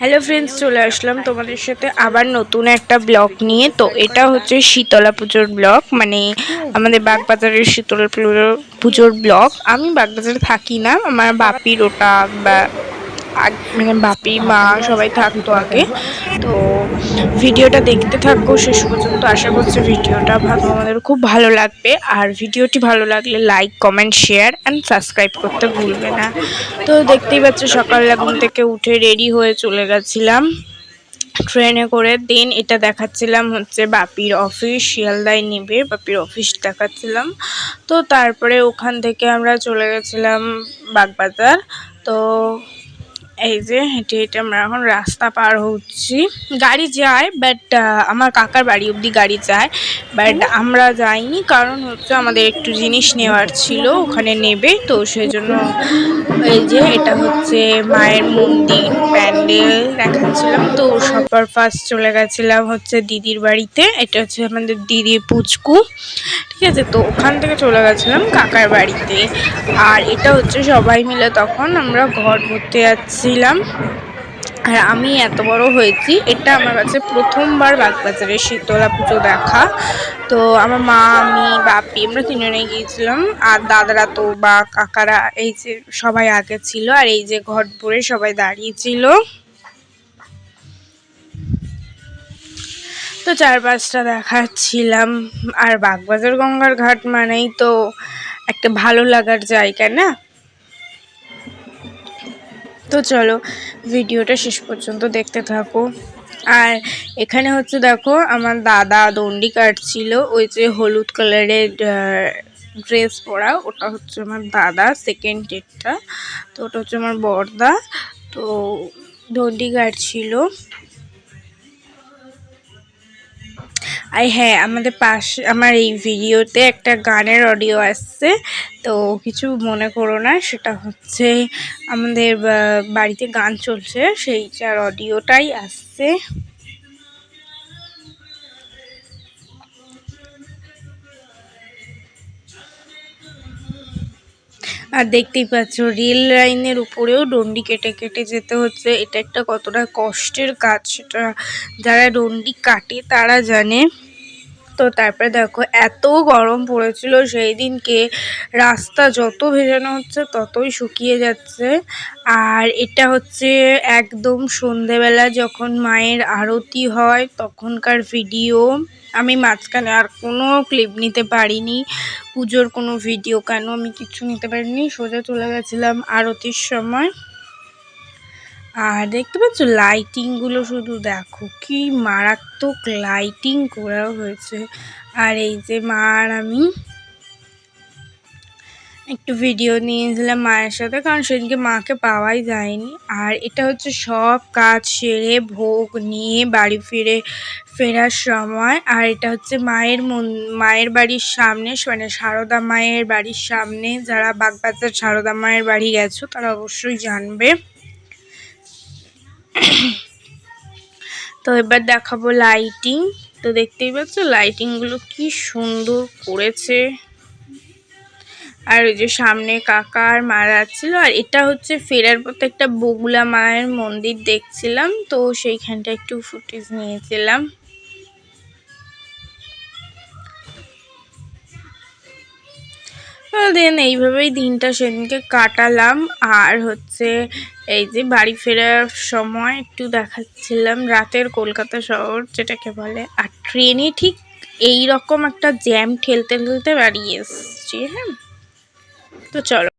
Hello friends চলে আসলাম তোমাদের সাথে আবার নতুন একটা ব্লগ নিয়ে। তো এটা হচ্ছে শীতলা পুজোর ব্লগ মানে আমাদের বাগবাজারের শীতলা পুজোর পুজোর ব্লগ আমি বাগবাজারে থাকি না, আমার বাপির ওটা বা মানে বাপি, মা সবাই থাকতো আগে। তো ভিডিওটা দেখতে থাকব শেষ পর্যন্ত আশা করছি ভিডিওটা আমাদের খুব ভালো লাগবে। আর ভিডিওটি ভালো লাগলে like comment share and subscribe করতে ভুলবে না। তো দেখতেই পাচ্ছ সকালবেলা ঘুম থেকে উঠে রেডি হয়ে চলে গেছিলাম। ট্রেনে করে দেন এটা দেখাচ্ছিলাম হচ্ছে বাপির অফিস শিয়ালদায় নেবে, বাপির অফিস দেখাচ্ছিলাম। তো তারপরে ওখান থেকে আমরা চলে গেছিলাম বাগবাজার। তো এই যে হেঁটে হেঁটে আমরা এখন রাস্তা পার হচ্ছি। গাড়ি যায় বাট আমার কাকার বাড়ি অবধি গাড়ি যায় বাট আমরা যাইনি কারণ হচ্ছে আমাদের একটু জিনিস নেওয়ার ছিল ওখানে নেবে তো সেই জন্য এই যে এটা হচ্ছে মায়ের মন্দির প্যান্ডেল দেখাচ্ছিলাম তো সবার ফার্স্ট চলে গেছিলাম হচ্ছে দিদির বাড়িতে এটা হচ্ছে আমাদের দিদির পুচকু ঠিক আছে তো ওখান থেকে চলে গেছিলাম কাকার বাড়িতে। আর এটা হচ্ছে সবাই মিলে তখন আমরা ঘর ভরতে যাচ্ছিলাম আর আমি এত বড় হয়েছি, এটা আমার কাছে প্রথমবার বাগবাজারে শীতলা পুজো দেখা। তো আমার মা, আমি, বাপি, আমরা তিনজনে গিয়েছিলাম। আর দাদারা তো, বা কাকারা, এই যে সবাই আগে ছিল, আর এই যে ঘট ভরে সবাই দাঁড়িয়েছিল তো চার পাঁচটা দেখাচ্ছিলাম। আর বাগবাজার গঙ্গার ঘাট মানেই তো একটা ভালো লাগার জায়গা, না? তো চলো ভিডিওটা শেষ পর্যন্ত দেখতে থাকো। আর এখানে হচ্ছে দেখো আমার দাদা দণ্ডি কাটছিল, ওই যে হলুদ কালারের ড্রেস পরা, ওটা হচ্ছে আমার দাদা সেকেন্ড ডেটটা তো ওটা হচ্ছে আমার বর্দা, তো দণ্ডি কাটছিল। আর হ্যাঁ আমাদের পাশে, আমার এই ভিডিওতে একটা গানের অডিও আসছে, তো কিছু মনে করো না, সেটা হচ্ছে আমাদের বাড়িতে গান চলছে সেইটার অডিওটাই আসছে। আর দেখতেই পাচ্ছ, রেল লাইনের উপরেও ডন্ডি কেটে কেটে যেতে হচ্ছে, এটা একটা কতটা কষ্টের কাজ, সেটা যারা ডন্ডি কাটে তারা জানে। তো তারপরে দেখো, এত গরম পড়েছিল সেই দিনকে। রাস্তা যত ভেজানো হচ্ছে ততই শুকিয়ে যাচ্ছে। আর এটা হচ্ছে একদম সন্ধেবেলা যখন মায়ের আরতি হয়, তখনকার ভিডিও আমি মাঝখানে আর কোনো ক্লিপ নিতে পারিনি। পুজোর কোনো ভিডিও কেন আমি কিছু নিতে পারিনি। সোজা চলে গেছিলাম আরতির সময়। আর দেখতে পাচ্ছ লাইটিংগুলো শুধু দেখো, কি মারাত্মক লাইটিং করা হয়েছে। আর এই যে মা আর আমি একটু ভিডিও নিয়েছিলাম মায়ের সাথে, কারণ সেদিনকে মাকে পাওয়াই যায়নি। আর এটা হচ্ছে সব কাজ সেরে, ভোগ নিয়ে বাড়ি ফিরে, ফেরার সময়। আর এটা হচ্ছে মায়ের মায়ের বাড়ির সামনে মানে সারদা মায়ের বাড়ির সামনে, যারা বাগবাজার সারদা মায়ের বাড়ি গেছো, তারা অবশ্যই জানবে। তো এবার দেখাবো লাইটিং তো দেখতেই পাচ্ছ লাইটিংগুলো কি সুন্দর করেছে। আর ওই যে সামনে কাকা আর মা যাচ্ছিল, আর এটা হচ্ছে ফেরার পথে একটা বগুলা মায়ের মন্দির দেখছিলাম, তো সেইখানটা একটু ফুটেজ নিয়েছিলাম। দেন এইভাবেই দিনটা সেদিনকে কাটালাম। আর হচ্ছে এই যে বাড়ি ফেরার সময় একটু দেখাচ্ছিলাম রাতের কলকাতা শহর, যেটাকে বলে আর ট্রেনে ঠিক এই রকম একটা জ্যাম ঠেলতে ঠেলতে বাড়ি এসছি হ্যাঁ? তো চলো।